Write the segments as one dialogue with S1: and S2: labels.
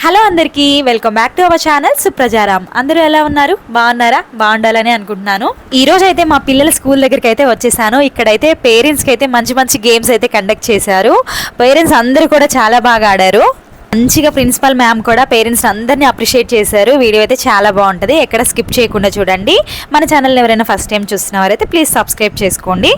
S1: Hello అందరికీ welcome back to our channel Suprajaram అందరూ ఎలా ఉన్నారు? బాగున్నారా? బాగుండాలని అనుకుంటున్నాను. ఈ రోజు అయితే మా పిల్లల స్కూల్ దగ్గరికి అయితే వచ్చేసాను. ఇక్కడైతే పేరెంట్స్కి అయితే మంచి మంచి గేమ్స్ అయితే కండక్ట్ చేశారు. పేరెంట్స్ అందరూ కూడా చాలా బాగా ఆడారు. మంచిగా ప్రిన్సిపల్ మ్యామ్ కూడా పేరెంట్స్ అందరినీ అప్రిషియేట్ చేశారు. వీడియో అయితే చాలా బాగుంటుంది. ఎక్కడ స్కిప్ చేయకుండా చూడండి. మన ఛానల్ ఎవరైనా ఫస్ట్ టైం చూస్తున్నవారైతే ప్లీజ్ సబ్స్క్రైబ్ చేసుకోండి.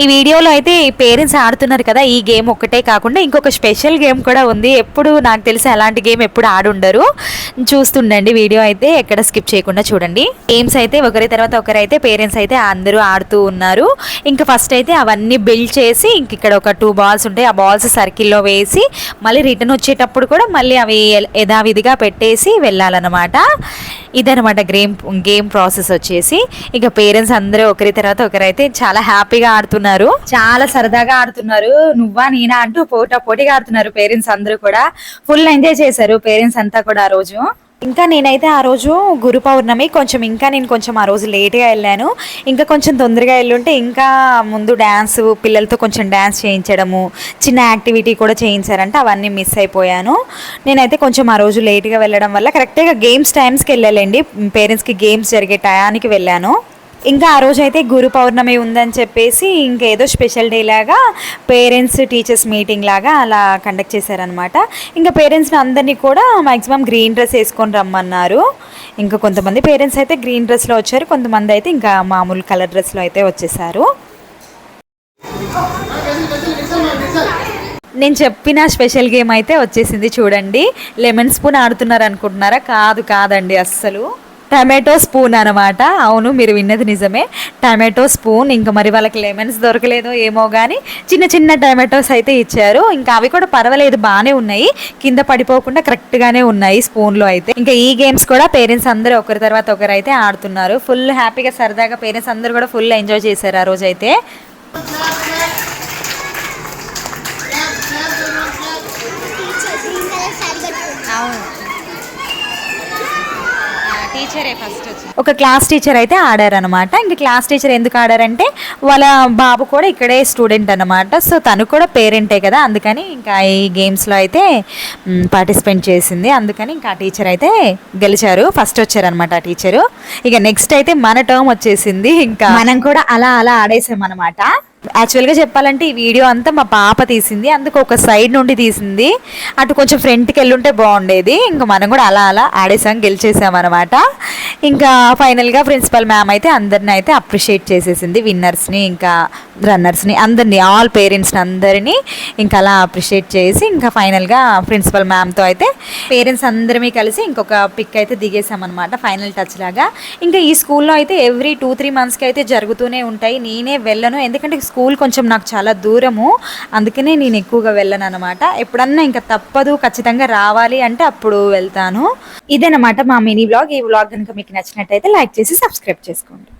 S1: ఈ వీడియోలో అయితే ఈ పేరెంట్స్ ఆడుతున్నారు కదా ఈ గేమ్ ఒక్కటే కాకుండా ఇంకొక స్పెషల్ గేమ్ కూడా ఉంది. ఎప్పుడు నాకు తెలిసి అలాంటి గేమ్ ఎప్పుడు ఆడుండరు. చూస్తుండండి వీడియో అయితే ఎక్కడ స్కిప్ చేయకుండా చూడండి. గేమ్స్ అయితే ఒకరి తర్వాత ఒకరైతే పేరెంట్స్ అయితే అందరూ ఆడుతూ ఉన్నారు. ఇంకా ఫస్ట్ అయితే అవన్నీ బిల్డ్ చేసి ఇంక ఇక్కడ ఒక టూ బాల్స్ ఉంటాయి. ఆ బాల్స్ సర్కిల్లో వేసి మళ్ళీ రిటర్న్ వచ్చేటప్పుడు కూడా మళ్ళీ అవి యథావిధిగా పెట్టేసి వెళ్ళాలన్నమాట. ఇదనమాట గేమ్ గేమ్ ప్రాసెస్ వచ్చేసి. ఇక పేరెంట్స్ అందరూ ఒకరి తర్వాత ఒకరైతే చాలా హ్యాపీగా ఆడుతున్నారు. చాలా సరదాగా ఆడుతున్నారు. నువ్వా నేనా అంటూ పోటా పోటీగా ఆడుతున్నారు పేరెంట్స్ అందరూ కూడా. ఫుల్ ఎంజాయ్ చేశారు పేరెంట్స్ అంతా కూడా ఆ రోజు. ఇంకా నేనైతే ఆ రోజు గురు పౌర్ణమి కొంచెం ఇంకా నేను కొంచెం ఆ రోజు లేట్గా వెళ్ళాను. ఇంకా కొంచెం తొందరగా వెళ్ళుంటే ఇంకా ముందు డ్యాన్స్ పిల్లలతో కొంచెం డ్యాన్స్ చేయించడము చిన్న యాక్టివిటీ కూడా చేయించారంటే అవన్నీ మిస్ అయిపోయాను. నేనైతే కొంచెం ఆ రోజు లేట్గా వెళ్ళడం వల్ల కరెక్ట్గా గేమ్స్ టైమ్స్కి వెళ్ళాలండి. పేరెంట్స్కి గేమ్స్ జరిగే టయానికి వెళ్ళాను. ఇంకా ఆ రోజు అయితే గురు పౌర్ణమి ఉందని చెప్పేసి ఇంకేదో స్పెషల్ డే లాగా పేరెంట్స్ టీచర్స్ మీటింగ్ లాగా అలా కండక్ట్ చేశారనమాట ఇంకా పేరెంట్స్ని అందరినీ కూడా మ్యాక్సిమం గ్రీన్ డ్రెస్ వేసుకొని రమ్మన్నారు. ఇంకా కొంతమంది పేరెంట్స్ అయితే గ్రీన్ డ్రెస్లో వచ్చారు కొంతమంది అయితే ఇంకా మామూలు కలర్ డ్రెస్లో అయితే వచ్చేసారు. నేను చెప్పిన స్పెషల్ గేమ్ అయితే వచ్చేసింది చూడండి. లెమన్ స్పూన్ ఆడుతున్నారు అనుకుంటున్నారా? కాదు కాదండి అస్సలు. టమాటో స్పూన్ అనమాట అవును మీరు విన్నది నిజమే. టమాటో స్పూన్ ఇంకా మరి వాళ్ళకి లెమన్స్ దొరకలేదో ఏమో కానీ చిన్న చిన్న టమాటోస్ అయితే ఇచ్చారు. ఇంకా అవి కూడా పర్వాలేదు బాగానే ఉన్నాయి. కింద పడిపోకుండా కరెక్ట్గానే ఉన్నాయి స్పూన్లో అయితే. ఇంకా ఈ గేమ్స్ కూడా పేరెంట్స్ అందరూ ఒకరి తర్వాత ఒకరు అయితే ఆడుతున్నారు. ఫుల్ హ్యాపీగా సరదాగా పేరెంట్స్ అందరూ కూడా ఫుల్ ఎంజాయ్ చేశారు ఆ అయితే ఒక క్లాస్ టీచర్ అయితే ఆడారనమాట ఇంక క్లాస్ టీచర్ ఎందుకు ఆడారంటే వాళ్ళ బాబు కూడా ఇక్కడే స్టూడెంట్ అనమాట సో తను కూడా పేరెంటే కదా అందుకని ఇంకా ఈ గేమ్స్లో అయితే పార్టిసిపేట్ చేసింది. అందుకని ఇంకా ఆ టీచర్ అయితే గెలిచారు. ఫస్ట్ వచ్చారనమాట ఆ టీచరు ఇక నెక్స్ట్ అయితే మన టర్మ్ వచ్చేసింది. ఇంకా మనం కూడా అలా అలా ఆడేసాం అనమాట యాక్చువల్గా చెప్పాలంటే ఈ వీడియో అంతా మా పాప తీసింది అందుకు ఒక సైడ్ నుండి తీసింది. అటు కొంచెం ఫ్రంట్కి వెళ్ళుంటే బాగుండేది ఇంకా మనం కూడా అలా అలా ఆడేసాం గెలిచేసాం అనమాట ఇంకా ఫైనల్గా ప్రిన్సిపల్ మ్యామ్ అయితే అందరిని అయితే అప్రిషియేట్ చేసేసింది విన్నర్స్ని ఇంకా రన్నర్స్ని అందరినీ ఆల్ పేరెంట్స్ని అందరినీ ఇంకా అలా అప్రిషియేట్ చేసి ఇంకా ఫైనల్గా ప్రిన్సిపల్ మ్యామ్తో అయితే పేరెంట్స్ అందరమీ కలిసి ఇంకొక పిక్ అయితే దిగేసామన్నమాట ఫైనల్ టచ్ లాగా. ఇంకా ఈ స్కూల్లో అయితే ఎవ్రీ టూ త్రీ మంత్స్కి అయితే జరుగుతూనే ఉంటాయి నేనే వెళ్ళను ఎందుకంటే స్కూల్ కొంచెం నాకు చాలా దూరము. అందుకనే నేను ఎక్కువగా వెళ్ళను అనమాట ఎప్పుడన్నా ఇంకా తప్పదు ఖచ్చితంగా రావాలి అంటే అప్పుడు వెళ్తాను. ఇదేనమాట మా మినీ బ్లాగ్. ఈ బ్లాగ్ కనుక మీకు నచ్చినట్టయితే లైక్ చేసి సబ్స్క్రైబ్ చేసుకోండి.